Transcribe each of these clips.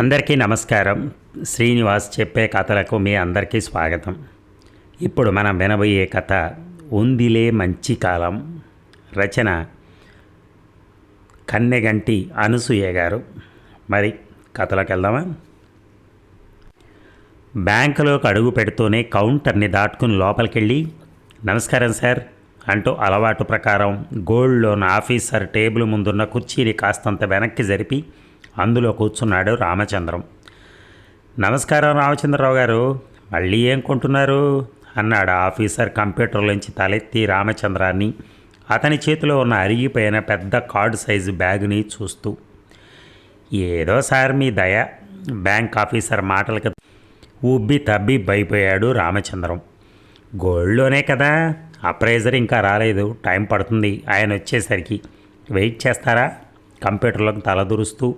అందరికీ నమస్కారం. శ్రీనివాస్ చెప్పే కథలకు మీ అందరికీ స్వాగతం. ఇప్పుడు మనం వినబోయే కథ ఉందిలే మంచి కాలం రచన కన్నెగంటి అనసూయ గారు. మరి కథలోకి వెళ్దామా? బ్యాంకులోకి అడుగు పెడుతూనే కౌంటర్ని దాటుకుని లోపలికెళ్ళి నమస్కారం సార్ అంటూ అలవాటు ప్రకారం గోల్డ్ లోన్ ఆఫీసర్ టేబుల్ ముందున్న కుర్చీని కాస్తంత వెనక్కి జరిపి అందులో కూర్చున్నాడు రామచంద్రం. నమస్కారం రామచంద్రరావు గారు మళ్ళీ ఏం కొంటున్నారు? అన్నాడు ఆఫీసర్ కంప్యూటర్లోంచి తలెత్తి రామచంద్రాన్ని. అతని చేతిలో ఉన్న అరిగిపోయిన పెద్ద కార్డు సైజు బ్యాగ్ని చూస్తూ ఏదో సార్ మీ దయ. బ్యాంక్ ఆఫీసర్ మాటలకి ఉబ్బి తబ్బి భయపోయాడు రామచంద్రం. గోల్డ్లోనే కదా. అప్రైజర్ ఇంకా రాలేదు. టైం పడుతుంది. ఆయన వచ్చేసరికి వెయిట్ చేస్తారా? కంప్యూటర్లోకి తలదురుస్తూ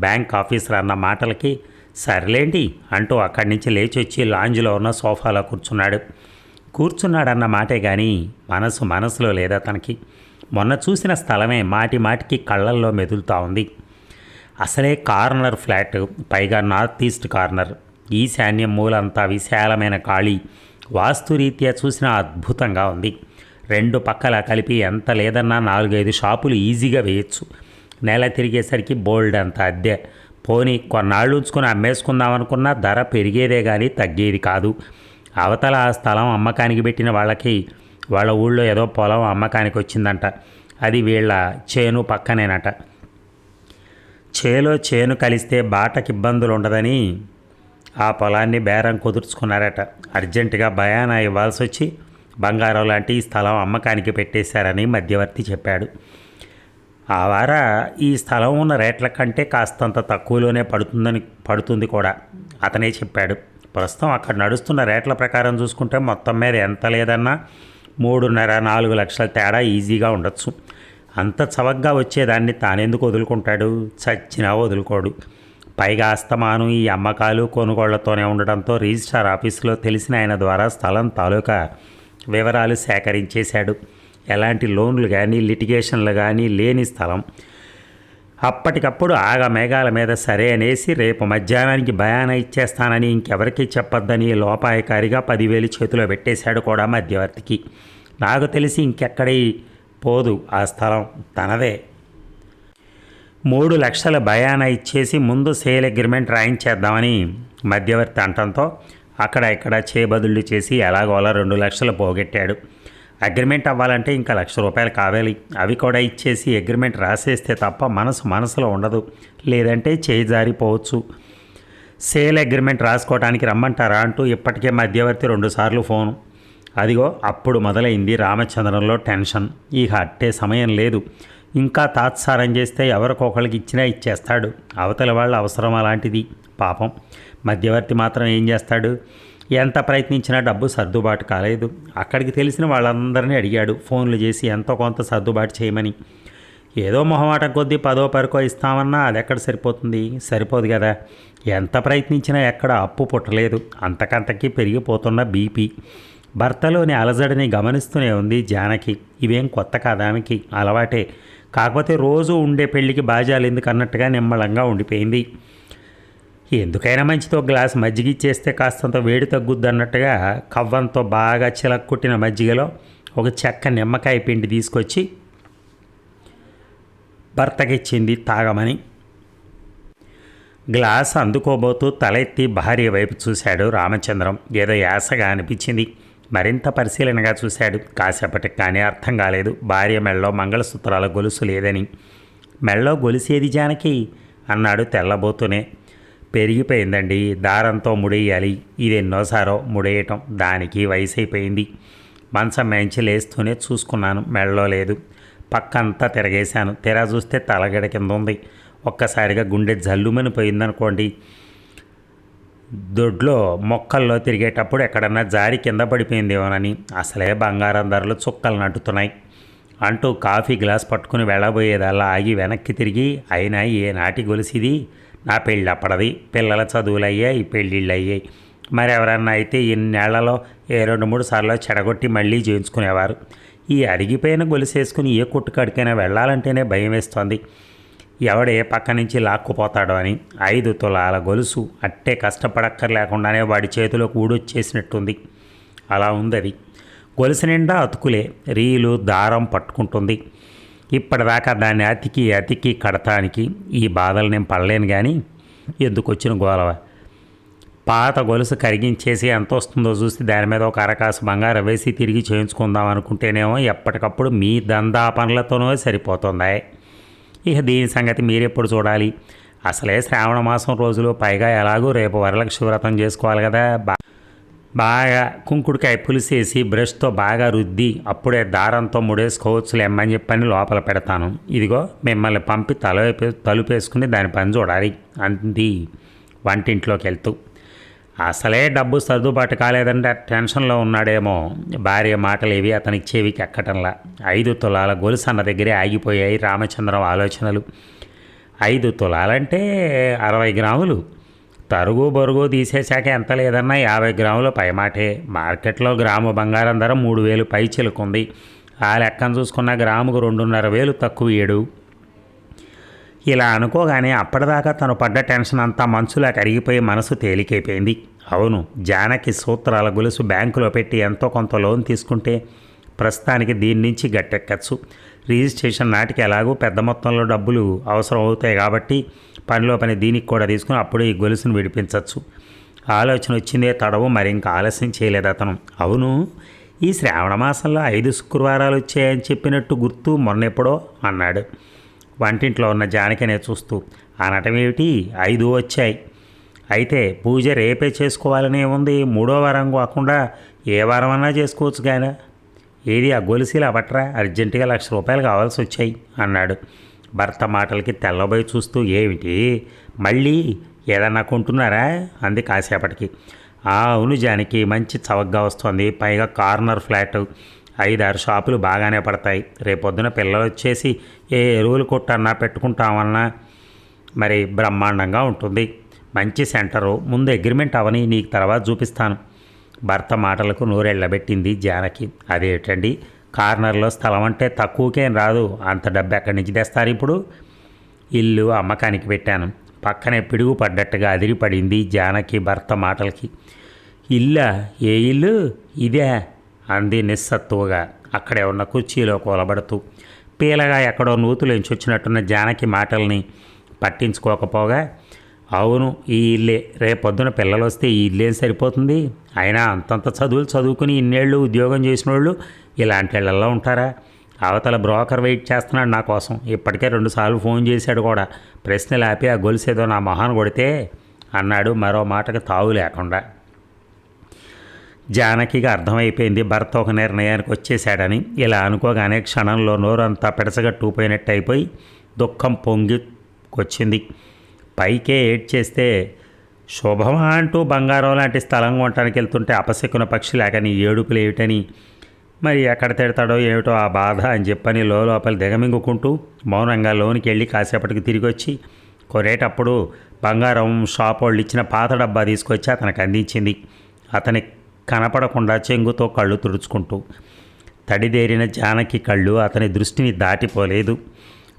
బ్యాంక్ ఆఫీసర్ అన్న మాటలకి సర్లేండి అంటూ అక్కడి నుంచి లేచి వచ్చి లాంజ్లో ఉన్న సోఫాలో కూర్చున్నాడు. కూర్చున్నాడన్న మాటే కానీ మనసు మనసులో లేదా తనకి. మొన్న చూసిన స్థలమే మాటి మాటికి కళ్ళల్లో మెదులుతూ ఉంది. అసలే కార్నర్ ఫ్లాట్ పైగా నార్త్ ఈస్ట్ కార్నర్. ఈశాన్యం మూలంతా విశాలమైన ఖాళీ. వాస్తురీత్యా చూసిన అద్భుతంగా ఉంది. రెండు పక్కల కలిపి ఎంత లేదన్నా నాలుగైదు షాపులు ఈజీగా వేయచ్చు. నెల తిరిగేసరికి బోల్డ్ అంత అద్దె. పోనీ కొన్నాళ్ళు ఉంచుకొని అమ్మేసుకుందాం అనుకున్న ధర పెరిగేదే కానీ తగ్గేది కాదు. అవతల ఆ స్థలం అమ్మకానికి పెట్టిన వాళ్ళకి వాళ్ళ ఊళ్ళో ఏదో పొలం అమ్మకానికి వచ్చిందంట అది వీళ్ళ చేను పక్కనేనట. చేలో చేను కలిస్తే బాటకి ఇబ్బందులు ఉండదని ఆ పొలాన్ని బేరం కుదుర్చుకున్నారట. అర్జెంటుగా భయాన ఇవ్వాల్సి వచ్చి బంగారం లాంటి ఈ స్థలం అమ్మకానికి పెట్టేశారని మధ్యవర్తి చెప్పాడు. ఆ వార ఈ స్థలం ఉన్న రేట్ల కంటే కాస్తంత తక్కువలోనే పడుతుందని పడుతుంది కూడా. అతనే చెప్పాడు. ప్రస్తుతం అక్కడ నడుస్తున్న రేట్ల ప్రకారం చూసుకుంటే మొత్తం మీద ఎంత లేదన్నా మూడున్నర నాలుగు లక్షల తేడా ఈజీగా ఉండొచ్చు. అంత చవకగా వచ్చేదాన్ని తానెందుకు వదులుకుంటాడు? చచ్చినా వదులుకోడు. పైగా అస్తమానం ఈ అమ్మకాలు కొనుగోళ్ళతోనే ఉండడంతో రిజిస్ట్రార్ ఆఫీసులో తెలిసిన ఆయన ద్వారా స్థలం తాలూకా వివరాలు సేకరించేశాడు. ఎలాంటి లోన్లు కానీ లిటిగేషన్లు కానీ లేని స్థలం. అప్పటికప్పుడు ఆగ మేఘాల మీద సరే అనేసి రేపు మధ్యాహ్నానికి భయాన ఇచ్చేస్తానని ఇంకెవరికి చెప్పొద్దని లోపాయకారిగా పదివేలు చేతిలో పెట్టేశాడు కూడా మధ్యవర్తికి. నాకు తెలిసి ఇంకెక్కడి పోదు ఆ స్థలం తనదే. మూడు లక్షల భయాన ఇచ్చేసి ముందు సేల్ అగ్రిమెంట్ రాయించేద్దామని మధ్యవర్తి అంటంతో అక్కడ ఇక్కడ చేబదుళ్ళు చేసి ఎలాగోలా రెండు లక్షలు పోగొట్టాడు. అగ్రిమెంట్ అవ్వాలంటే ఇంకా లక్ష రూపాయలు కావాలి. అవి కూడా ఇచ్చేసి అగ్రిమెంట్ రాసేస్తే తప్ప మనసు మనసులో ఉండదు. లేదంటే చేయి జారిపోవచ్చు. సేల్ అగ్రిమెంట్ రాసుకోవడానికి రమ్మంటారా అంటూ ఇప్పటికే మధ్యవర్తి రెండుసార్లు ఫోను. అదిగో అప్పుడు మొదలైంది రామచంద్రంలో టెన్షన్. ఇక అట్టే సమయం లేదు. ఇంకా తాత్సారం చేస్తే ఎవరికొకళ్ళకి ఇచ్చినా ఇచ్చేస్తాడు. అవతల వాళ్ళ అవసరం అలాంటిది. పాపం. మధ్యవర్తి మాత్రం ఏం చేస్తాడు? ఎంత ప్రయత్నించినా డబ్బు సర్దుబాటు కాలేదు. అక్కడికి తెలిసిన వాళ్ళందరినీ అడిగాడు. ఫోన్లు చేసి ఎంతో కొంత సర్దుబాటు చేయమని. ఏదో మొహమాటం కొద్దీ పదో పరకో ఇస్తామన్నా అది ఎక్కడ సరిపోతుంది? సరిపోదు కదా ఎంత ప్రయత్నించినా ఎక్కడ అప్పు పుట్టలేదు. అంతకంతకి పెరిగిపోతున్న బీపీ. భర్తలోని అలజడిని గమనిస్తూనే ఉంది జానకి. ఇవేం కొత్త కాదానికి అలవాటే. కాకపోతే రోజు ఉండే పెళ్ళికి బాజాలు ఎందుకు అన్నట్టుగా నిమ్మలంగా ఉండిపోయింది. ఎందుకైనా మంచితో గ్లాస్ మజ్జిగ ఇచ్చేస్తే కాస్తంత వేడి తగ్గుద్ది అన్నట్టుగా కవ్వంతో బాగా చిలక్కుట్టిన మజ్జిగలో ఒక చెక్క నిమ్మకాయ పిండి తీసుకొచ్చి భర్తకిచ్చింది తాగమని. గ్లాస్ అందుకోబోతూ తలెత్తి భార్య వైపు చూశాడు రామచంద్రం. ఏదో యాసగా అనిపించింది. మరింత పరిశీలనగా చూశాడు. కాసేపటికి కానీ అర్థం కాలేదు. భార్య మెళ్ళలో మంగళసూత్రాల గొలుసు లేదని. మెళ్ళలో గొలుసేది జానకి? అన్నాడు తెల్లబోతూనే. పెరిగిపోయిందండి. దారంతో ముడేయాలి. ఇది ఎన్నోసారో ముడేయటం దానికి వయసు అయిపోయింది మంచం మంచి లేస్తూనే చూసుకున్నాను. మెళ్ళలో లేదు. పక్కంతా తిరగేశాను. తెర చూస్తే తలగడ కింద ఉంది ఒక్కసారిగా గుండె జల్లుమని పోయిందనుకోండి దొడ్లో మొక్కల్లో తిరిగేటప్పుడు ఎక్కడన్నా జారి కింద పడిపోయిందేమోనని అసలే బంగారం ధరలు చుక్కలు నట్టుతున్నాయి అంటూ కాఫీ గ్లాస్ పట్టుకుని వెళ్ళబోయేదల్లా ఆగి వెనక్కి తిరిగి అయినా ఏనాటి నాటి గొలిసిది? నా పెళ్ళి అప్పటిది. పిల్లల చదువులు అయ్యాయి పెళ్ళిళ్ళు అయ్యాయి మరి ఎవరన్నా అయితే ఇన్నేళ్ళలో ఏ రెండు మూడు సార్లు చెడగొట్టి మళ్ళీ చేయించుకునేవారు. ఈ అరిగిపోయిన గొలుసేసుకుని ఏ కొట్టుకాడికైనా వెళ్ళాలంటేనే భయం వేస్తోంది ఎవడే పక్క నుంచి లాక్కుపోతాడో అని. ఐదు తులాల గొలుసు అట్టే కష్టపడక్కర్లేకుండానే వాడి చేతిలో ఊడొచ్చేసినట్టుంది. అలా ఉంది అది గొలుసు నిండా అతుకులే. రీలు దారం పట్టుకుంటుంది. ఇప్పటిదాకా దాన్ని అతికి అతికి కడతానికి ఈ బాధలు నేను పడలేను కానీ ఎందుకు వచ్చిన గోలవ? పాత గొలుసు కరిగించేసి ఎంత వస్తుందో చూసి దాని మీద ఒక అరకాసు బంగారం వేసి తిరిగి చేయించుకుందాం అనుకుంటేనేమో ఎప్పటికప్పుడు మీ దందా పనులతోనో సరిపోతుందా? ఇక దీని సంగతి మీరెప్పుడు చూడాలి. అసలే శ్రావణ మాసం రోజులు పైగా ఎలాగో రేపు వరలక్ష్మి వ్రతం చేసుకోవాలి కదా. బా బాగా కుంకుడుకాయ పులిసేసి బ్రష్తో బాగా రుద్ది అప్పుడే దారంతో ముడేసుకోవచ్చులే అమ్మని చెప్పని లోపల పెడతాను. ఇదిగో మిమ్మల్ని పంపి తల తలుపేసుకుని దాని పని చూడాలి అంది వంటింట్లోకి వెళ్తూ. అసలే డబ్బు సర్దుబాటు కాలేదంటే టెన్షన్లో ఉన్నాడేమో. భార్య మాటలు ఏవి అతనికి చెవికి ఎక్కటంలా. ఐదు తులాల గొలుసు అన్న దగ్గరే ఆగిపోయాయి రామచంద్రం ఆలోచనలు. ఐదు తులాలంటే అరవై గ్రాములు. తరుగు బొరుగు తీసేశాక ఎంత లేదన్నా యాభై గ్రాముల పైమాటే. మార్కెట్లో గ్రాము బంగారం ధర మూడు వేలు పై చిలుకుంది. ఆ లెక్కను చూసుకున్న గ్రాముకు రెండున్నర వేలు తక్కువ ఏడు. ఇలా అనుకోగానే అప్పటిదాకా తను పడ్డ టెన్షన్ అంతా మనసులా కరిగిపోయి మనసు తేలికైపోయింది. అవును జానకి సూత్రాల గొలుసు బ్యాంకులో పెట్టి ఎంతో కొంత లోన్ తీసుకుంటే ప్రస్తుతానికి దీని నుంచి గట్టెక్కచ్చు. రిజిస్ట్రేషన్ నాటికి ఎలాగో పెద్ద మొత్తంలో డబ్బులు అవసరం అవుతాయి కాబట్టి పనిలో పని దీనికి కూడా తీసుకుని అప్పుడు ఈ గొలుసును విడిపించవచ్చు ఆలోచన వచ్చిందే తడవు మరి ఇంకా ఆలస్యం చేయలేదు అతను. అవును ఈ శ్రావణ మాసంలో ఐదు శుక్రవారాలు వచ్చాయని చెప్పినట్టు గుర్తు మొన్నెప్పుడో అన్నాడు. వంటింట్లో ఉన్న జానకినే చూస్తూ అనటమేమిటి ఐదు వచ్చాయి. అయితే పూజ రేపే చేసుకోవాలనే ఉంది. మూడో వారం కాకుండా ఏ వారం అన్నా చేసుకోవచ్చు కానీ ఏది ఆ గొలుసీలు అవట్రా అర్జెంటుగా లక్ష రూపాయలు కావాల్సి వచ్చాయి అన్నాడు. భర్త మాటలకి తెల్లబోయి చూస్తూ ఏమిటి? మళ్ళీ ఏదన్నా కొంటున్నారా? అంది కాసేపటికి. "ఆ, అవును జానికి మంచి చవకగా వస్తుంది. పైగా కార్నర్ ఫ్లాట్. ఐదారు షాపులు బాగానే పడతాయి. రేపొద్దున పిల్లలు వచ్చేసి ఏ ఎరువులు కొట్టన్నా పెట్టుకుంటామన్నా మరి బ్రహ్మాండంగా ఉంటుంది. మంచి సెంటరు. ముందు అగ్రిమెంట్ అవని నీకు తర్వాత చూపిస్తాను. భర్త మాటలకు నూరెళ్ళబెట్టింది జానకి. అదేటండి కార్నర్లో స్థలం అంటే తక్కువకేం రాదు. అంత డబ్బు ఎక్కడి నుంచి తెస్తారు ఇప్పుడు? ఇల్లు అమ్మకానికి పెట్టాను. పక్కనే పిడుగు పడ్డట్టుగా అదిరిపడింది జానకి భర్త మాటలకి. ఇల్లా? ఏ ఇల్లు? ఇదే? అంది నిస్సత్తువుగా. అక్కడే ఉన్న కుర్చీలో కూలబడుతూ. పీలగా ఎక్కడో నూతులు ఎంచొచ్చినట్టున్న జానకి మాటల్ని పట్టించుకోకపోగా అవును ఈ ఇల్లే. రేపొద్దున పిల్లలు వస్తే ఈ ఇల్లేం సరిపోతుంది. అయినా అంతంత చదువులు చదువుకుని ఇన్నేళ్ళు ఉద్యోగం చేసిన వాళ్ళు ఇలాంటి ఇళ్ళలో ఉంటారా? అవతల బ్రోకర్ వెయిట్ చేస్తున్నాడు నా కోసం. ఇప్పటికే రెండుసార్లు ఫోన్ చేశాడు కూడా. ప్రశ్నలు ఆపి ఆ గొలుసేదో నా మొహాన్ని కొడితే అన్నాడు మరో మాటకు తావు లేకుండా. జానకిగా అర్థమైపోయింది భర్త ఒక నిర్ణయానికి వచ్చేశాడని. ఇలా అనుకోగానే క్షణంలో నోరంతా పెడసగట్టుకుపోయినట్టు అయిపోయి దుఃఖం పొంగికొచ్చింది పైకే ఏడ్ చేస్తే శుభమా అంటూ బంగారం లాంటి స్థలం కొనటానికి వెళ్తుంటే అపశకున పక్షి లేక నీ ఏడుపులు ఏమిటని? మరి ఎక్కడ తిడతాడో ఏమిటో ఆ బాధ అని చెప్పని లోపల దిగమింగుకుంటూ మౌనంగా లోనికి వెళ్ళి కాసేపటికి తిరిగి వచ్చి కొనేటప్పుడు బంగారం షాప్ వాళ్ళు ఇచ్చిన పాత డబ్బా తీసుకొచ్చి అతనికి అందించింది. అతని కనపడకుండా చెంగుతో కళ్ళు తుడుచుకుంటూ తడిదేరిన జానకి కళ్ళు అతని దృష్టిని దాటిపోలేదు.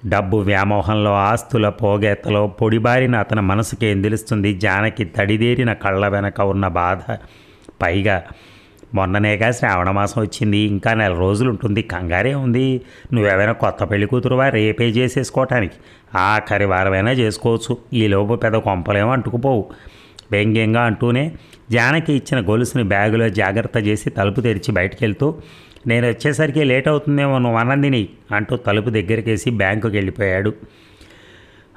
డబ్బు వ్యామోహంలో ఆస్తుల పోగేతలో పొడిబారిన అతని మనసుకి తెలుస్తుంది? జానకి తడిదేరిన కళ్ళ వెనక ఉన్న బాధ. పైగా మొన్ననేగా శ్రావణ మాసం వచ్చింది. ఇంకా నెల రోజులు ఉంటుంది కంగారే ఉంది. నువ్వేమైనా కొత్త పెళ్ళి కూతురువా? రేపే చేసేసుకోవటానికి ఆఖరి వారమైనా చేసుకోవచ్చు. ఈలోపు పెద్ద కొంపలేమో అంటుకుపోవు. వ్యంగ్యంగా అంటూనే జానకి ఇచ్చిన గొలుసుని బ్యాగులో జాగ్రత్త చేసి తలుపు తెరిచి బయటికి వెళ్తూ నేను వచ్చేసరికి లేట్ అవుతుందేమో నువ్వు అన్నదిని అంటూ తలుపు దగ్గరికేసి బ్యాంకుకి వెళ్ళిపోయాడు.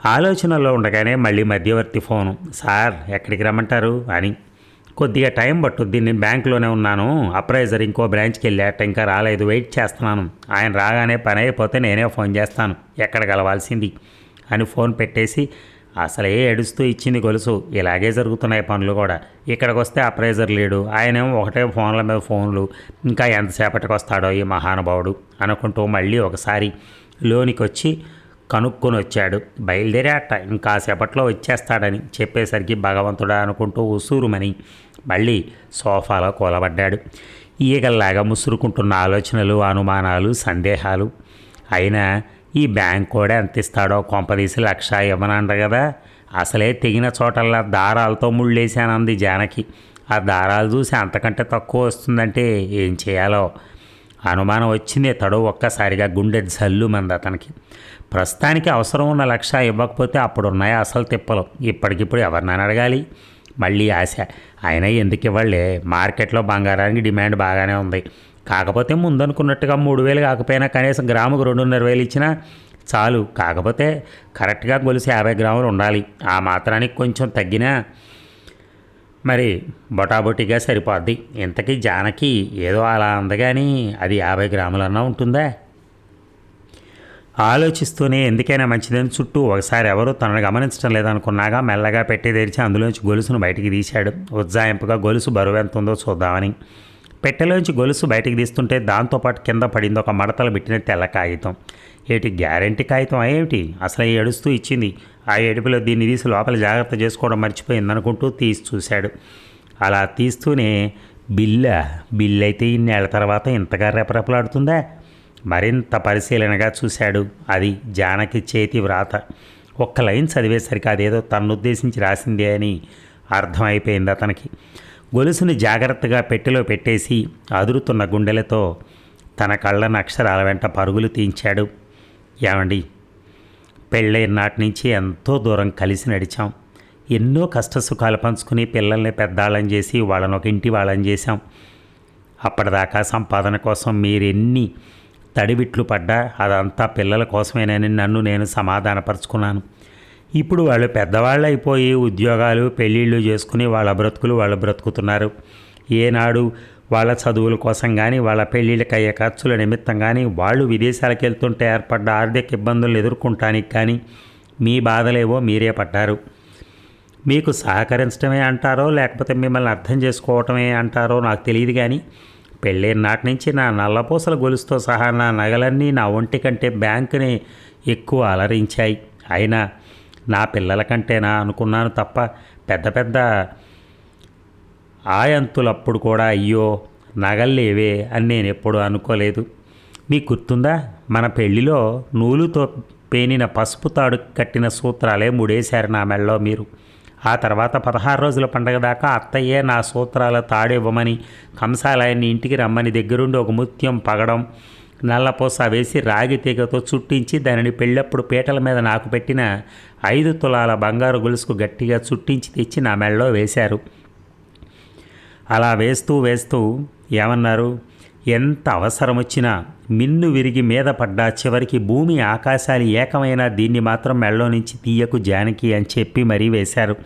ఆలోచనలో ఉండగానే మళ్ళీ మధ్యవర్తి ఫోను. సార్ ఎక్కడికి రమ్మంటారు? అని. కొద్దిగా టైం పట్టుద్ది నేను బ్యాంకులోనే ఉన్నాను. అప్రైజర్ ఇంకో బ్రాంచ్కి వెళ్ళాట ఇంకా రాలేదు. వెయిట్ చేస్తున్నాను. ఆయన రాగానే పని అయిపోతే నేనే ఫోన్ చేస్తాను. ఎక్కడ కలవాల్సింది? అని ఫోన్ పెట్టేసి అసలే ఏడుస్తూ ఇచ్చింది గొలుసు. ఇలాగే జరుగుతున్నాయి పనులు కూడా. ఇక్కడికి వస్తే అప్రైజర్ లేడు. ఆయనేమో ఒకటే ఫోన్ల మీద ఫోన్లు ఇంకా ఎంతసేపటికి వస్తాడో ఈ మహానుభావుడు అనుకుంటూ మళ్ళీ ఒకసారి లోనికి వచ్చి కనుక్కొని వచ్చాడు బయలుదేరాట ఇంకాసేపట్లో వచ్చేస్తాడని చెప్పేసరికి భగవంతుడా అనుకుంటూ ఉసూరుమని మళ్ళీ సోఫాలో కూలబడ్డాడు. ఈగల్లాగా ముసురుకుంటున్న ఆలోచనలు అనుమానాలు సందేహాలు. అయినా ఈ బ్యాంక్ కూడా ఎంత ఇస్తాడో కొంపదీసి లక్ష ఇవ్వనంట కదా. అసలే తెగిన చోటల్లా దారాలతో ముళ్ళేశానంది జానకి. ఆ దారాలు చూసి అంతకంటే తక్కువ వస్తుందంటే ఏం చేయాలో. అనుమానం వచ్చింది తడు ఒక్కసారిగా గుండె జల్లు మంది అతనికి. ప్రస్తుతానికి అవసరం ఉన్న లక్ష ఇవ్వకపోతే అప్పుడు ఉన్నాయి అసలు తిప్పలు. ఇప్పటికిప్పుడు ఎవరినైనా అడగాలి. మళ్ళీ ఆశ. అయినా ఎందుకు ఇవ్వలే మార్కెట్లో బంగారానికి డిమాండ్ బాగానే ఉంది. కాకపోతే ముందనుకున్నట్టుగా మూడు వేలు కాకపోయినా కనీసం గ్రాముకు రెండున్నర వేలు ఇచ్చినా చాలు. కాకపోతే కరెక్ట్గా గొలుసు యాభై గ్రాములు ఉండాలి. ఆ మాత్రానికి కొంచెం తగ్గినా మరి బొటాబొటిగా సరిపోద్ది. ఇంతకీ జానకి ఏదో అలా అందగాని అది యాభై గ్రాములన్నా ఉంటుందా? ఆలోచిస్తూనే ఎందుకైనా మంచిదని చుట్టూ ఒకసారి ఎవరు తనను గమనించడం లేదనుకున్నాగా మెల్లగా పెట్టి తెరిచి అందులోంచి గొలుసును బయటికి తీశాడు. ఉజ్జాయింపుగా గొలుసు బరువు ఎంత ఉందో చూద్దామని. పెట్టెలోంచి గొలుసు బయటికి తీస్తుంటే దాంతోపాటు కింద పడింది ఒక మడతలు పెట్టిన తెల్ల కాగితం. ఏటి గ్యారంటీ కాగితం ఏమిటి? అసలు ఏడుస్తూ ఇచ్చింది. ఆ ఏడుపులో దీన్ని తీసి లోపల జాగ్రత్త చేసుకోవడం మర్చిపోయిందనుకుంటూ తీసి చూశాడు. అలా తీస్తూనే బిల్ల బిల్ అయితే ఇన్నేళ్ళ తర్వాత ఇంతగా రెపరెపలాడుతుందా? మరింత పరిశీలనగా చూశాడు. అది జానకి చేతి వ్రాత. ఒక్క లైన్ చదివేసరికి అదేదో తన్నుద్దేశించి రాసిందే అని అర్థమైపోయింది అతనికి. గొలుసుని జాగ్రత్తగా పెట్టెలో పెట్టేసి అదురుతున్న గుండెలతో తన కళ్ళ అక్షరాల వెంట పరుగులు తీయించాడు. ఏమండి? పెళ్ళైన నాటి నుంచి ఎంతో దూరం కలిసి నడిచాం. ఎన్నో కష్ట సుఖాలు పంచుకుని పిల్లల్ని పెద్దాళ్ళని చేసి వాళ్ళని ఒక ఇంటి వాళ్ళని చేశాం. అప్పటిదాకా సంపాదన కోసం మీరెన్ని తడివిట్లు పడ్డా అదంతా పిల్లల కోసమేనని నన్ను నేను సమాధానపరుచుకున్నాను. ఇప్పుడు వాళ్ళు పెద్దవాళ్ళు అయిపోయి ఉద్యోగాలు పెళ్ళిళ్ళు చేసుకుని వాళ్ళ బ్రతుకులు వాళ్ళు బ్రతుకుతున్నారు. ఏనాడు వాళ్ళ చదువుల కోసం కానీ వాళ్ళ పెళ్ళిళ్ళకి అయ్యే ఖర్చుల నిమిత్తం కానీ వాళ్ళు విదేశాలకు వెళ్తుంటే ఏర్పడ్డ ఆర్థిక ఇబ్బందులు ఎదుర్కొంటానికి కానీ మీ బాధలేవో మీరే పడ్డారు. మీకు సహకరించడమే అంటారో లేకపోతే మిమ్మల్ని అర్థం చేసుకోవటమే అంటారో నాకు తెలియదు కానీ పెళ్ళైన నాటి నుంచి నా నల్లపూసల గొలుసుతో సహా నా నగలన్నీ నా ఒంటి కంటే బ్యాంకుని ఎక్కువ అలరించాయి. అయినా నా పిల్లల కంటేనా అనుకున్నాను తప్ప పెద్ద పెద్ద ఆయంతులప్పుడు కూడా అయ్యో నగల్లేవే అని నేను ఎప్పుడు అనుకోలేదు. మీకు గుర్తుందా? మన పెళ్ళిలో నూలుతో పేనిన పసుపు తాడు కట్టిన సూత్రాలే ముడేశారు నా మెళ్ళలో మీరు. ఆ తర్వాత పదహారు రోజుల పండగ దాకా అత్తయ్యే నా సూత్రాల తాడివ్వమని కంసాలయాన్ని ఇంటికి రమ్మని దగ్గరుండి ఒక ముత్యం పగడం నల్లపూస వేసి రాగి తీగతో చుట్టించి దానిని పెళ్ళప్పుడు పీటల మీద నాకు పెట్టిన ఐదు తులాల బంగారు గొలుసుకు గట్టిగా చుట్టించి తెచ్చి నా మెళ్ళలో వేశారు. అలా వేస్తూ వేస్తూ ఏమన్నారు? ఎంత అవసరం వచ్చినా మిన్ను విరిగి మీద పడ్డా చివరికి భూమి ఆకాశాలు ఏకమైన దీన్ని మాత్రం మెళ్ళో నుంచి తీయకు జానకి అని చెప్పి మరీ వేశారు.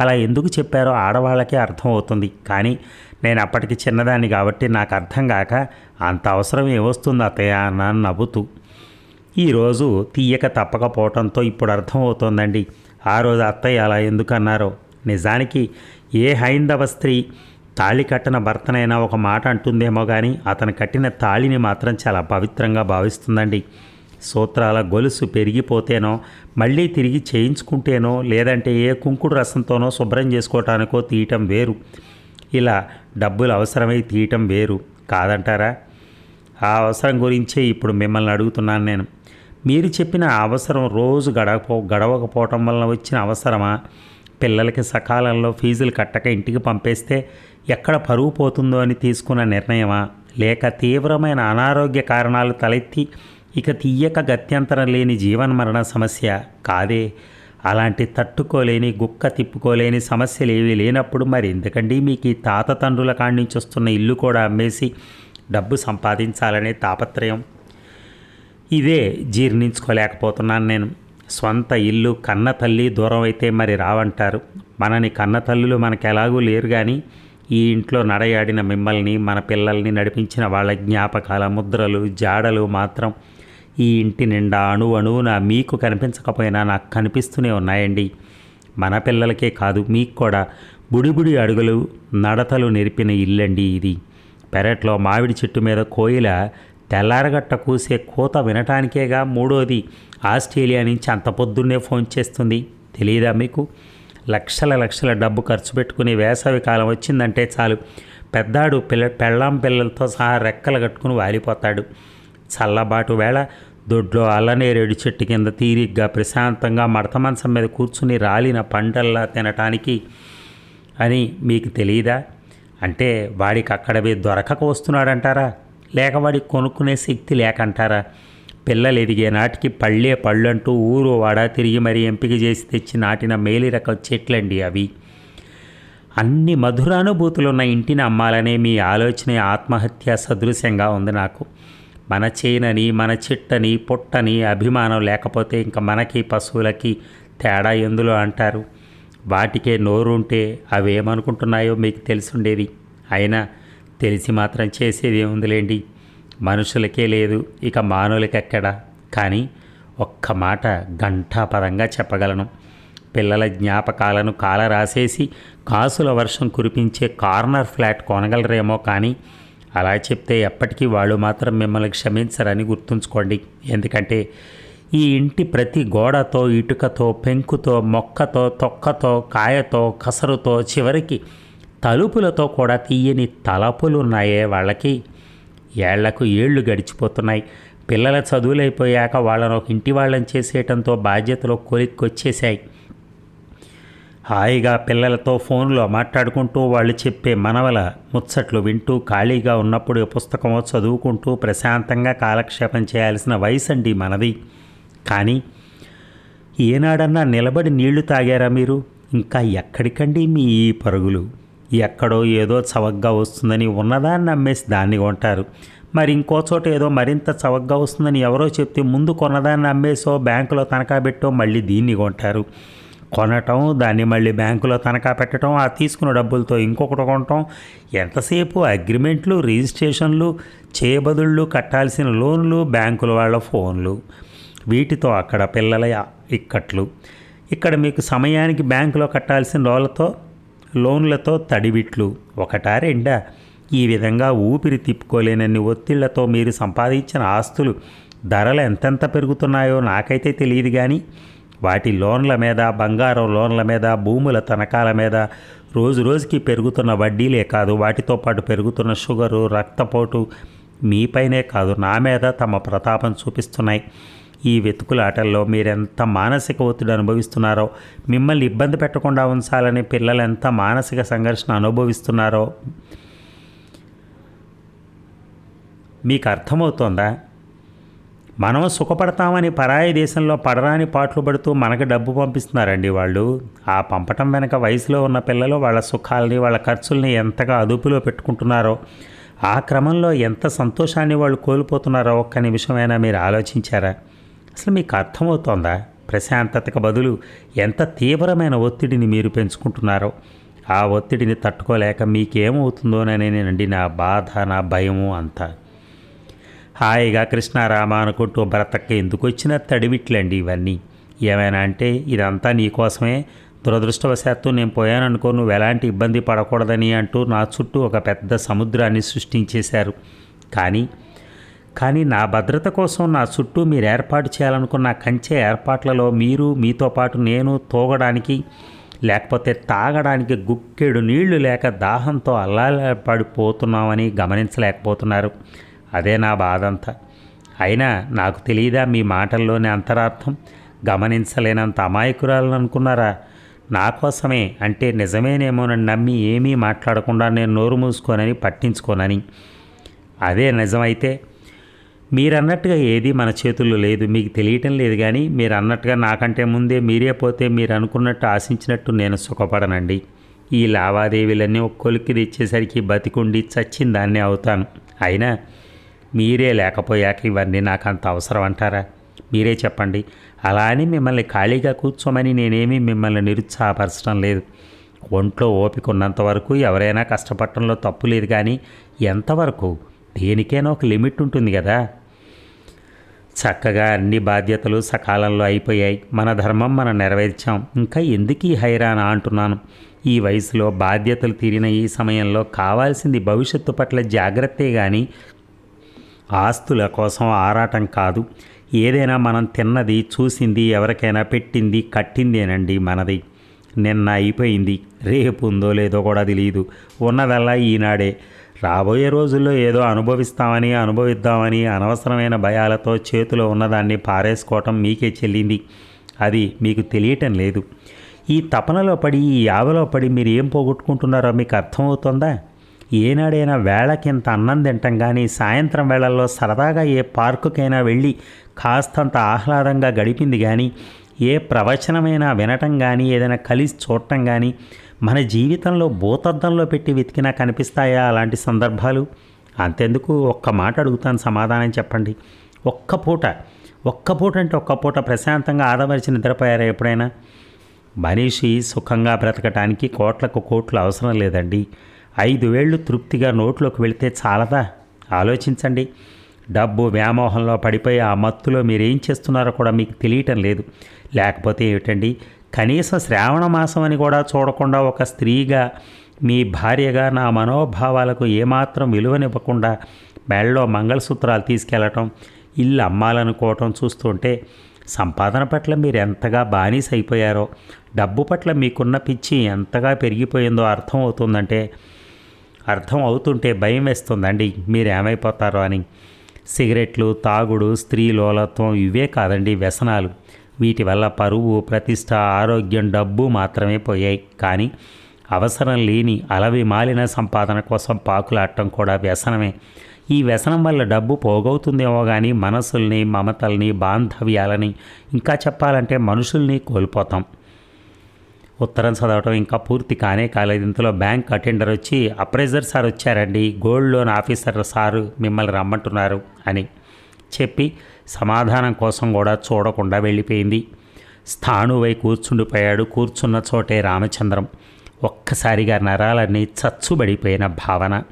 అలా ఎందుకు చెప్పారో ఆడవాళ్ళకే అర్థం అవుతుంది కానీ నేను అప్పటికి చిన్నదాన్ని కాబట్టి నాకు అర్థం కాక అంత అవసరం ఏమొస్తుంది అత్తయ్య అన్నాను నవ్వుతూ ఈరోజు తీయక తప్పకపోవటంతో ఇప్పుడు అర్థమవుతోందండి. ఆ రోజు అత్తయ్య అలా ఎందుకన్నారో? నిజానికి ఏ హైందవ స్త్రీ తాళి కట్టిన భర్తనైనా ఒక మాట అంటుందేమో కానీ అతను కట్టిన తాళిని మాత్రం చాలా పవిత్రంగా భావిస్తుందండి. సూత్రాల గొలుసు పెరిగిపోతేనో మళ్ళీ తిరిగి చేయించుకుంటేనో లేదంటే ఏ కుంకుడు రసంతోనో శుభ్రం చేసుకోవటానికో తీయటం వేరు. ఇలా డబ్బులు అవసరమై తీయటం వేరు కాదంటారా? ఆ అవసరం గురించే ఇప్పుడు మిమ్మల్ని అడుగుతున్నాను నేను. మీరు చెప్పిన అవసరం రోజు గడపో గడవకపోవటం వలన వచ్చిన అవసరమా? పిల్లలకి సకాలంలో ఫీజులు కట్టక ఇంటికి పంపేస్తే ఎక్కడ పరువు పోతుందో అని తీసుకున్న నిర్ణయమా? లేక తీవ్రమైన అనారోగ్య కారణాలు తలెత్తి ఇక తీయక గత్యంతరం లేని జీవన్మరణ సమస్య కాదే? అలాంటి తట్టుకోలేని గుక్క తిప్పుకోలేని సమస్యలు ఏవి లేనప్పుడు మరి ఎందుకండి మీకు ఈ తాత తండ్రుల కాడి నుంచి వస్తున్న ఇల్లు కూడా అమ్మేసి డబ్బు సంపాదించాలనే తాపత్రయం? ఇదే జీర్ణించుకోలేకపోతున్నాను నేను. స్వంత ఇల్లు కన్న తల్లి దూరం అయితే మరి రావంటారు. మనని కన్న తల్లులు మనకు ఎలాగూ లేరు కానీ ఈ ఇంట్లో నడయాడిన మిమ్మల్ని మన పిల్లల్ని నడిపించిన వాళ్ళ జ్ఞాపకాల ముద్రలు జాడలు మాత్రం ఈ ఇంటి నిండా అణు అణువున మీకు కనిపించకపోయినా నాకు కనిపిస్తూనే ఉన్నాయండి. మన పిల్లలకే కాదు మీకు కూడా. బుడిబుడి అడుగులు నడతలు నేర్పిన ఇల్లండి ఇది. పెరట్లో మామిడి చెట్టు మీద కోయిల తెల్లారగట్ట కూసే కూత వినటానికేగా మూడోది. ఆస్ట్రేలియా నుంచి అంత పొద్దున్నే ఫోన్ చేస్తుంది. తెలియదా మీకు? లక్షల లక్షల డబ్బు ఖర్చు పెట్టుకుని వేసవి కాలం వచ్చిందంటే చాలు. పెద్దాడు పిల్ల పెళ్ళాం పిల్లలతో సహా రెక్కలు కట్టుకుని వాలిపోతాడు. చల్లబాటు వేళ దొడ్లో అల్లనేరేడు చెట్టు కింద తీరిగ్గా ప్రశాంతంగా మడత మంచం మీద కూర్చుని రాలిన పంటల్లా తినటానికి అని మీకు తెలియదా? అంటే వాడికి అక్కడవి దొరకక వస్తున్నాడంటారా? లేక వాడికి కొనుక్కునే శక్తి లేకంటారా? పిల్లలు ఎదిగే నాటికి పళ్ళే పళ్ళంటూ ఊరు వాడ తిరిగి మరీ ఎంపిక చేసి తెచ్చి నాటిన మేలి రకం చెట్లండి అవి. అన్ని మధురానుభూతులున్న ఇంటిని అమ్మాలనే మీ ఆలోచన ఆత్మహత్య సదృశ్యంగా ఉంది నాకు. మన చేనని మన చిట్టని పుట్టని అభిమానం లేకపోతే ఇంకా మనకి పశువులకి తేడా ఎందులో అంటారు? వాటికే నోరుంటే అవి ఏమనుకుంటున్నాయో మీకు తెలిసుండేది. అయినా తెలిసి మాత్రం చేసేది ఏముందిలేండి? మనుషులకే లేదు ఇక మానవులకెక్కడా? కానీ ఒక్క మాట ఘంటాపదంగా చెప్పగలను. పిల్లల జ్ఞాపకాలను కాల రాసేసి కాసుల వర్షం కురిపించే కార్నర్ ఫ్లాట్ కొనగలరేమో కానీ అలా చెప్తే ఎప్పటికీ వాళ్ళు మాత్రం మిమ్మల్ని క్షమించరని గుర్తుంచుకోండి. ఎందుకంటే ఈ ఇంటి ప్రతి గోడతో ఇటుకతో పెంకుతో మొక్కతో తొక్కతో కాయతో కసరుతో చివరికి తలుపులతో కూడా తీయని తలపులు ఉన్నాయే వాళ్ళకి. ఏళ్ళకు ఏళ్ళు గడిచిపోతున్నాయి. పిల్లల చదువులైపోయాక వాళ్ళను ఒక ఇంటి వాళ్ళని చేసేయటంతో బాధ్యతలు కొలిక్కొచ్చేసాయి హాయిగా పిల్లలతో ఫోన్లో మాట్లాడుకుంటూ వాళ్ళు చెప్పే మనవల ముచ్చట్లు వింటూ ఖాళీగా ఉన్నప్పుడు పుస్తకమో చదువుకుంటూ ప్రశాంతంగా కాలక్షేపం చేయాల్సిన వయసు అండి మనది. కానీ ఏనాడన్నా నిలబడి నీళ్ళు తాగారా మీరు? ఇంకా ఎక్కడికండి మీ ఈ పరుగులు? ఎక్కడో ఏదో చవగ్గా వస్తుందని ఉన్నదాన్ని నమ్మేసి దాన్ని కొంటారు. మరి ఇంకో చోట ఏదో మరింత చవగ్గా వస్తుందని ఎవరో చెప్తే ముందు కొన్నదాన్ని అమ్మేసో బ్యాంకులో తనఖా పెట్టో మళ్ళీ దీన్ని కొంటారు. కొనటం దాన్ని మళ్ళీ బ్యాంకులో తనఖా పెట్టడం ఆ తీసుకున్న డబ్బులతో ఇంకొకటి కొనటం ఎంతసేపు అగ్రిమెంట్లు రిజిస్ట్రేషన్లు చేయబదుళ్ళు కట్టాల్సిన లోన్లు బ్యాంకుల వాళ్ళ ఫోన్లు. వీటితో అక్కడ పిల్లల ఇక్కట్లు. ఇక్కడ మీకు సమయానికి బ్యాంకులో కట్టాల్సిన లోన్లతో లోన్లతో తడివిట్లు. ఒకటా రెండా? ఈ విధంగా ఊపిరి తిప్పుకోలేనన్ని ఒత్తిళ్ళతో మీరు సంపాదించిన ఆస్తులు ధరలు ఎంతెంత పెరుగుతున్నాయో నాకైతే తెలియదు కానీ వాటి లోన్ల మీద బంగారం లోన్ల మీద భూముల తనఖాల మీద రోజు రోజుకి పెరుగుతున్న వడ్డీలే కాదు వాటితో పాటు పెరుగుతున్న షుగరు రక్తపోటు మీపైనే కాదు నా మీద తమ ప్రతాపం చూపిస్తున్నాయి. ఈ వెతుకులాటల్లో మీరెంత మానసిక ఒత్తిడి అనుభవిస్తున్నారో మిమ్మల్ని ఇబ్బంది పెట్టకుండా ఉంచాలని పిల్లలు ఎంత మానసిక సంఘర్షణ అనుభవిస్తున్నారో మీకు అర్థమవుతోందా? మనం సుఖపడతామని పరాయి దేశంలో పడరాని పాటలు పడుతూ మనకు డబ్బు పంపిస్తున్నారండి వాళ్ళు. ఆ పంపటం వెనక వయసులో ఉన్న పిల్లలు వాళ్ళ సుఖాలని వాళ్ళ ఖర్చుల్ని ఎంతగా అదుపులో పెట్టుకుంటున్నారో ఆ క్రమంలో ఎంత సంతోషాన్ని వాళ్ళు కోల్పోతున్నారో ఒక్క నిమిషమైనా మీరు ఆలోచించారా? అసలు మీకు అర్థమవుతోందా? ప్రశాంతతకు బదులు ఎంత తీవ్రమైన ఒత్తిడిని మీరు పెంచుకుంటున్నారో? ఆ ఒత్తిడిని తట్టుకోలేక మీకేమవుతుందోననేనండి నా బాధ నా భయము అంతా. హాయిగా కృష్ణారామ అనుకుంటూ బ్రతక్క ఎందుకు వచ్చిన తడివిట్లండి ఇవన్నీ? ఏమైనా అంటే ఇదంతా నీకోసమే దురదృష్టవశాత్తు నేను పోయాననుకో నువ్వు ఎలాంటి ఇబ్బంది పడకూడదని అంటూ నా చుట్టూ ఒక పెద్ద సముద్రాన్ని సృష్టించేశారు. కానీ కానీ నా భద్రత కోసం నా చుట్టూ మీరు ఏర్పాటు చేయాలనుకున్న కంచె ఏర్పాట్లలో మీరు మీతో పాటు నేను తోగడానికి లేకపోతే తాగడానికి గుక్కెడు నీళ్ళు లేక దాహంతో అల్లాలపడిపోతున్నామని గమనించలేకపోతున్నారు. అదే నా బాధంతా. అయినా నాకు తెలియదా మీ మాటల్లోని అంతరార్థం? గమనించలేనంత అమాయకురాలను అనుకున్నారా నా కోసమే అంటే నిజమేనేమోనని నమ్మి ఏమీ మాట్లాడకుండా నేను నోరు మూసుకోనని పట్టించుకోనని. అదే నిజమైతే మీరన్నట్టుగా ఏది మన చేతుల్లో లేదు. మీకు తెలియటం లేదు కానీ మీరు అన్నట్టుగా నాకంటే ముందే మీరే పోతే మీరు అనుకున్నట్టు ఆశించినట్టు నేను సుఖపడనండి. ఈ లావాదేవీలన్నీ ఒక్కొలికి తెచ్చేసరికి బతికుండి చచ్చిన దాన్నే అవుతాను. అయినా మీరే లేకపోయాక ఇవన్నీ నాకు అంత అవసరం అంటారా? మీరే చెప్పండి. అలా అని మిమ్మల్ని ఖాళీగా కూర్చోమని నేనేమీ మిమ్మల్ని నిరుత్సాహపరచడం లేదు. ఒంట్లో ఓపిక ఉన్నంత వరకు ఎవరైనా కష్టపడటంలో తప్పు లేదు కానీ ఎంతవరకు? దేనికైనా ఒక లిమిట్ ఉంటుంది కదా. చక్కగా అన్ని బాధ్యతలు సకాలంలో అయిపోయాయి. మన ధర్మం మనం నెరవేర్చాం. ఇంకా ఎందుకు ఈ హైరాణ అంటున్నాను? ఈ వయసులో బాధ్యతలు తీరిన ఈ సమయంలో కావాల్సింది భవిష్యత్తు పట్ల జాగ్రత్తే కానీ ఆస్తుల కోసం ఆరాటం కాదు. ఏదైనా మనం తిన్నది చూసింది ఎవరికైనా పెట్టింది కట్టిందేనండి మనది. నిన్న అయిపోయింది. రేపు ఉందో లేదో కూడా తెలియదు ఉన్నదల్లా ఈనాడే. రాబోయే రోజుల్లో ఏదో అనుభవిస్తామని అనుభవిద్దామని అనవసరమైన భయాలతో చేతిలో ఉన్నదాన్ని పారేసుకోవటం మీకే చెల్లింది. అది మీకు తెలియటం లేదు. ఈ తపనలో పడి ఈ యావలో పడి మీరు ఏం పోగొట్టుకుంటున్నారో మీకు అర్థమవుతుందా? ఏనాడైనా వేళకింత అన్నం తింటాం కానీ సాయంత్రం వేళల్లో సరదాగా ఏ పార్కుకైనా వెళ్ళి కాస్తంత ఆహ్లాదంగా గడిపింది కానీ ఏ ప్రవచనమైనా వినటం కానీ ఏదైనా కలిసి చూడటం కానీ మన జీవితంలో భూతద్దంలో పెట్టి వెతికినా కనిపిస్తాయా అలాంటి సందర్భాలు? అంతెందుకు ఒక్క మాట అడుగుతాను సమాధానం చెప్పండి. ఒక్క పూట ఒక్క పూట అంటే ఒక్క పూట ప్రశాంతంగా ఆదమరిచి నిద్రపోయారా ఎప్పుడైనా? మనిషి సుఖంగా బ్రతకటానికి కోట్లకు కోట్లు అవసరం లేదండి. ఐదు వేళ్ళు తృప్తిగా నోట్లోకి వెళితే చాలదా? ఆలోచించండి. డబ్బు వ్యామోహంలో పడిపోయి ఆ మత్తులో మీరేం చేస్తున్నారో కూడా మీకు తెలియటం లేదు. లేకపోతే ఏమిటండి? కనీసం శ్రావణ మాసం అని కూడా చూడకుండా ఒక స్త్రీగా మీ భార్యగా నా మనోభావాలకు ఏమాత్రం విలువనివ్వకుండా మెళ్ళలో మంగళసూత్రాలు తీసుకెళ్ళటం ఇల్లు అమ్మాలనుకోవటం చూస్తుంటే సంపాదన పట్ల మీరు ఎంతగా బానిస అయిపోయారో డబ్బు పట్ల మీకున్న పిచ్చి ఎంతగా పెరిగిపోయిందో అర్థం అవుతుందంటే అర్థం అవుతుంటే భయం వేస్తుందండి. మీరు ఏమైపోతారో అని. సిగరెట్లు తాగుడు స్త్రీ లోలత్వం ఇవే కాదండి వ్యసనాలు. వీటి వల్ల పరువు ప్రతిష్ట ఆరోగ్యం డబ్బు మాత్రమే పోయాయి. కానీ అవసరం లేని అలవి మాలిన సంపాదన కోసం పాకులాడటం కూడా వ్యసనమే. ఈ వ్యసనం వల్ల డబ్బు పోగవుతుందేమో కానీ మనసుల్ని మమతల్ని బాంధవ్యాలని ఇంకా చెప్పాలంటే మనుషుల్ని కోల్పోతాం. ఉత్తరం చదవటం ఇంకా పూర్తి కానే కాలేదు. ఇంతలో బ్యాంక్ అటెండర్ వచ్చి అప్రైజర్ సార్ వచ్చారండి గోల్డ్ లోన్ ఆఫీసర్ సారు మిమ్మల్ని రమ్మంటున్నారు అని చెప్పి సమాధానం కోసం కూడా చూడకుండా వెళ్ళిపోయింది. స్థాణువై కూర్చుండిపోయాడు. కూర్చున్న చోటే రామచంద్రం. ఒక్కసారిగా నరాలన్నీ చచ్చుబడిపోయిన భావన.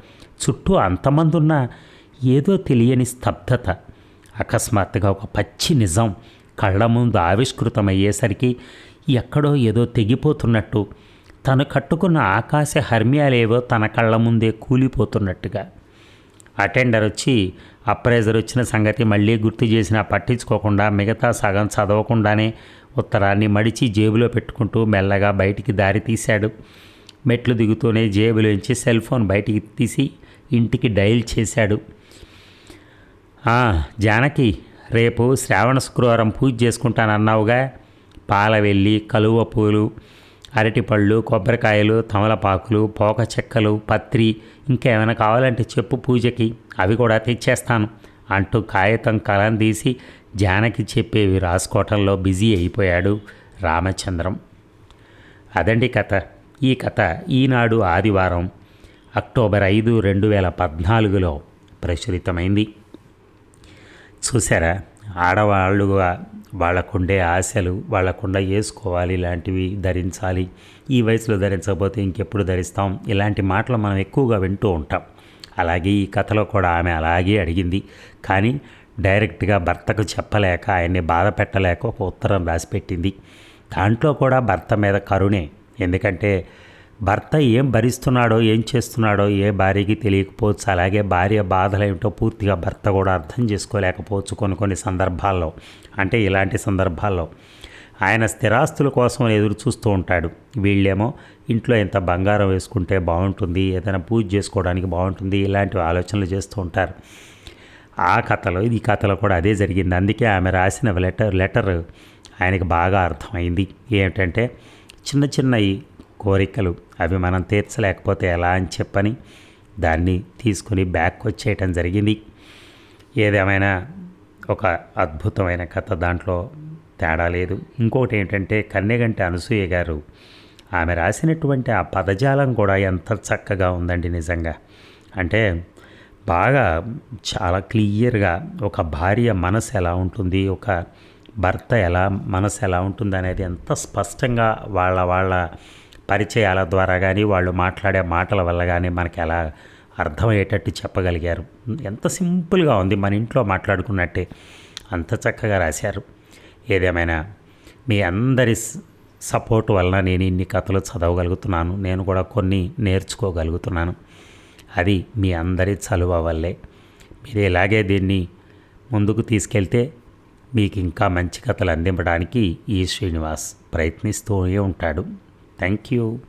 చుట్టూ అంతమందున్న ఏదో తెలియని స్తబ్దత అకస్మాత్తుగా ఒక పచ్చి నిజం కళ్ళ ముందు ఆవిష్కృతమయ్యేసరికి ఎక్కడో ఏదో తెగిపోతున్నట్టు. తను కట్టుకున్న ఆకాశ హర్మ్యాలేవో తన కళ్ళ ముందే కూలిపోతున్నట్టుగా. అటెండర్ వచ్చి అప్రైజర్ వచ్చిన సంగతి మళ్ళీ గుర్తు చేసినా పట్టించుకోకుండా మిగతా సగం చదవకుండానే ఉత్తరాన్ని మడిచి జేబులో పెట్టుకుంటూ మెల్లగా బయటికి దారి తీశాడు. మెట్లు దిగుతూనే జేబులోంచి సెల్ ఫోన్ బయటికి తీసి ఇంటికి డైల్ చేశాడు. జానకి రేపు శ్రావణ శుక్రవారం పూజ చేసుకుంటానన్నావుగా. పాలవెల్లి కలువ పూలు అరటిపళ్ళు కొబ్బరికాయలు తమలపాకులు పోక చెక్కలు పత్రి ఇంకేమైనా కావాలంటే చెప్పు పూజకి. అవి కూడా తెచ్చేస్తాను. అంటూ కాగితం కలం తీసి జానకి చెప్పేవి రాసుకోవటంలో బిజీ అయిపోయాడు రామచంద్రం. అదండి కథ. ఈ కథ ఈనాడు ఆదివారం అక్టోబర్ ఐదు రెండు వేల పద్నాలుగులో ప్రచురితమైంది. చూసారా ఆడవాళ్ళుగా వాళ్ళకుండే ఆశలు వాళ్ళకుండా వేసుకోవాలి ఇలాంటివి ధరించాలి. ఈ వయసులో ధరించకపోతే ఇంకెప్పుడు ధరిస్తాం? ఇలాంటి మాటలు మనం ఎక్కువగా వింటూ ఉంటాం. అలాగే ఈ కథలో కూడా ఆమె అలాగే అడిగింది. కానీ డైరెక్ట్గా భర్తకు చెప్పలేక ఆయన్ని బాధ పెట్టలేక ఒక ఉత్తరం రాసిపెట్టింది. దాంట్లో కూడా భర్త మీద కరుణే. ఎందుకంటే భర్త ఏం భరిస్తున్నాడో ఏం చేస్తున్నాడో ఏ భార్యకి తెలియకపోవచ్చు. అలాగే భార్య బాధలేమిటో పూర్తిగా భర్త కూడా అర్థం చేసుకోలేకపోవచ్చు కొన్ని కొన్ని సందర్భాల్లో. అంటే ఇలాంటి సందర్భాల్లో ఆయన స్థిరాస్తుల కోసం ఎదురు చూస్తూ ఉంటాడు. వీళ్ళేమో ఇంట్లో ఇంత బంగారం వేసుకుంటే బాగుంటుంది ఏదైనా పూజ చేసుకోవడానికి బాగుంటుంది ఇలాంటి ఆలోచనలు చేస్తూ ఉంటారు. ఆ కథలో ఈ కథలో కూడా అదే జరిగింది. అందుకే ఆమె రాసిన లెటర్ లెటర్ ఆయనకి బాగా అర్థమైంది. ఏమిటంటే చిన్న చిన్న కోరికలు అవి మనం తీర్చలేకపోతే ఎలా అని చెప్పని దాన్ని తీసుకుని బ్యాక్ వచ్చేయటం జరిగింది. ఏదేమైనా ఒక అద్భుతమైన కథ దాంట్లో తేడా లేదు. ఇంకోటి ఏంటంటే కన్నెగంటి అనసూయ గారు ఆమె రాసినటువంటి ఆ పదజాలం కూడా ఎంత చక్కగా ఉందండి నిజంగా. అంటే బాగా చాలా క్లియర్గా ఒక భార్య మనసు ఎలా ఉంటుంది ఒక భర్త ఎలా మనసు ఎలా ఉంటుంది అనేది ఎంత స్పష్టంగా వాళ్ళ వాళ్ళ పరిచయాల ద్వారా కానీ వాళ్ళు మాట్లాడే మాటల వల్ల కానీ మనకి ఎలా అర్థమయ్యేటట్టు చెప్పగలిగారు. ఎంత సింపుల్గా ఉంది మన ఇంట్లో మాట్లాడుకున్నట్టే. అంత చక్కగా రాశారు. ఏదేమైనా మీ అందరి సపోర్ట్ వలన నేను ఇన్ని కథలు చదవగలుగుతున్నాను. నేను కూడా కొన్ని నేర్చుకోగలుగుతున్నాను. అది మీ అందరి చలువ వల్లే. మీరు ఇలాగే దీన్ని ముందుకు తీసుకెళ్తే మీకు ఇంకా మంచి కథలు అందించడానికి ఈ శ్రీనివాస్ ప్రయత్నిస్తూనే ఉంటాడు. Thank you.